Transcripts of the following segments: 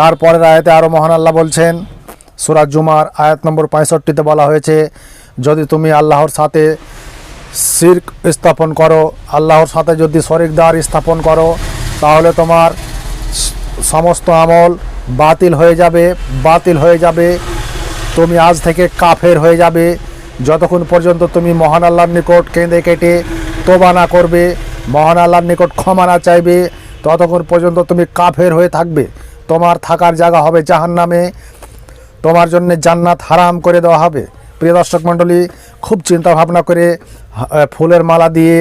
তারপরের আয়াতে আরও মহান আল্লাহ বলছেন সুরাজ জুমার আয়াত নম্বর পঁয়ষট্টিতে বলা হয়েছে, যদি তুমি আল্লাহর সাথে শির্ক স্থাপন করো, আল্লাহর সাথে যদি শরিকদার স্থাপন করো, তাহলে তোমার সমস্ত আমল বাতিল হয়ে যাবে, বাতিল হয়ে যাবে, তুমি আজ থেকে কাফের হয়ে যাবে, যতক্ষণ পর্যন্ত তুমি মহান আল্লাহর নিকট কেঁদে কেটে তোবা না করবে, মহান আল্লাহর নিকট ক্ষমা না চাইবে, ততক্ষণ পর্যন্ত তুমি কাফের হয়ে থাকবে। তোমার থাকার জায়গা হবে জাহান্নামে। তোমার জন্য জান্নাত হারাম করে দেওয়া হবে। প্রিয় দর্শক মণ্ডলী, খুব চিন্তা ভাবনা করে ফুলের মালা দিয়ে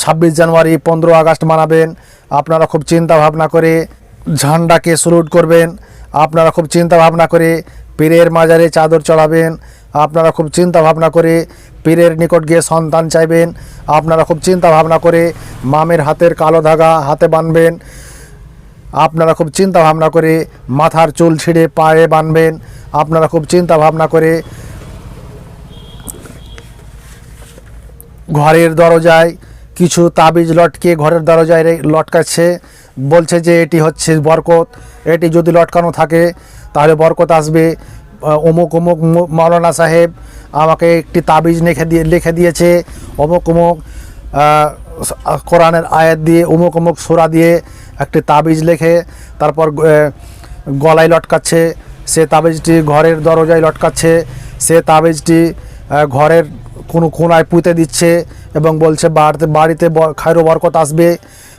ছাব্বিশ জানুয়ারি পনেরো আগস্ট মানাবেন। আপনারা খুব চিন্তা ভাবনা করে ঝান্ডাকে স্যুলুট করবেন। আপনারা খুব চিন্তা ভাবনা করে পীরের মাজারে চাদর চড়াবেন। আপনারা খুব চিন্তা ভাবনা করে পীরের নিকট গিয়ে সন্তান চাইবেন। আপনারা খুব চিন্তা ভাবনা করে মামের হাতের কালো ধাগা হাতে বাঁধবেন আপনারা খুব চিন্তা ভাবনা করে মাথার চুল ছিঁড়ে পায়ে বাঁধবেন। আপনারা খুব চিন্তা ভাবনা করে ঘরের দরজায় কিছু তাবিজ লটকে ঘরের দরজায় লটকাচ্ছে। বলছে যে এটি হচ্ছে বরকত। এটি যদি লটকানো থাকে, তাহলে বরকত আসবে। অমুক অমুক মু- মাওলানা সাহেব আমাকে একটি তাবিজ লিখে দিয়ে লিখে দিয়েছে। অমুক অমুক কোরআনের আয়াত দিয়ে অমুক অমুক সোরা দিয়ে একটি তাবিজ লেখে, তারপর গলায় লটকাচ্ছে, সে তাবিজটি ঘরের দরজায় লটকাচ্ছে, সে তাবিজটি ঘরের কোনো কোনায় পুঁতে দিচ্ছে এবং বলছে, বাড়িতে বাড়িতে খায়রো বরকত আসবে।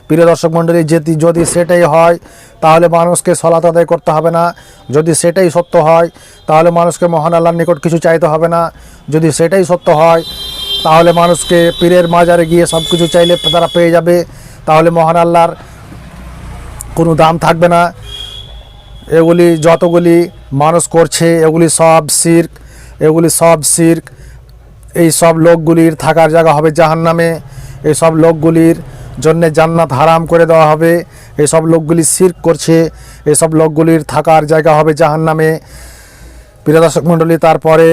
প্রিয় দর্শক মণ্ডলী যেটি যদি সেটাই হয়, তাহলে মানুষকে সলাত আদায় করতে হবে না। যদি সেটাই সত্য হয়, তাহলে মানুষকে মহান আল্লাহর নিকট কিছু চাইতে হবে না। যদি সেটাই সত্য হয় তাহলে মানুষকে পীরের মাজারে গিয়ে সব কিছু চাইলে তারা পেয়ে যাবে। তাহলে মহান আল্লাহর কোনো দাম থাকবে না। এগুলি যতগুলি মানুষ করছে, এগুলি সব সির্ক এগুলি সব সির্ক এই সব লোকগুলির থাকার জায়গা হবে জাহান্নামে। এই সব লোকগুলির জন্য জান্নাত হারাম করে দেওয়া হবে। এই সব লোকগুলি সির্ক করছে, এই সব লোকগুলির থাকার জায়গা হবে জাহান্নামে। প্রিয় দর্শক মণ্ডলী, তারপরে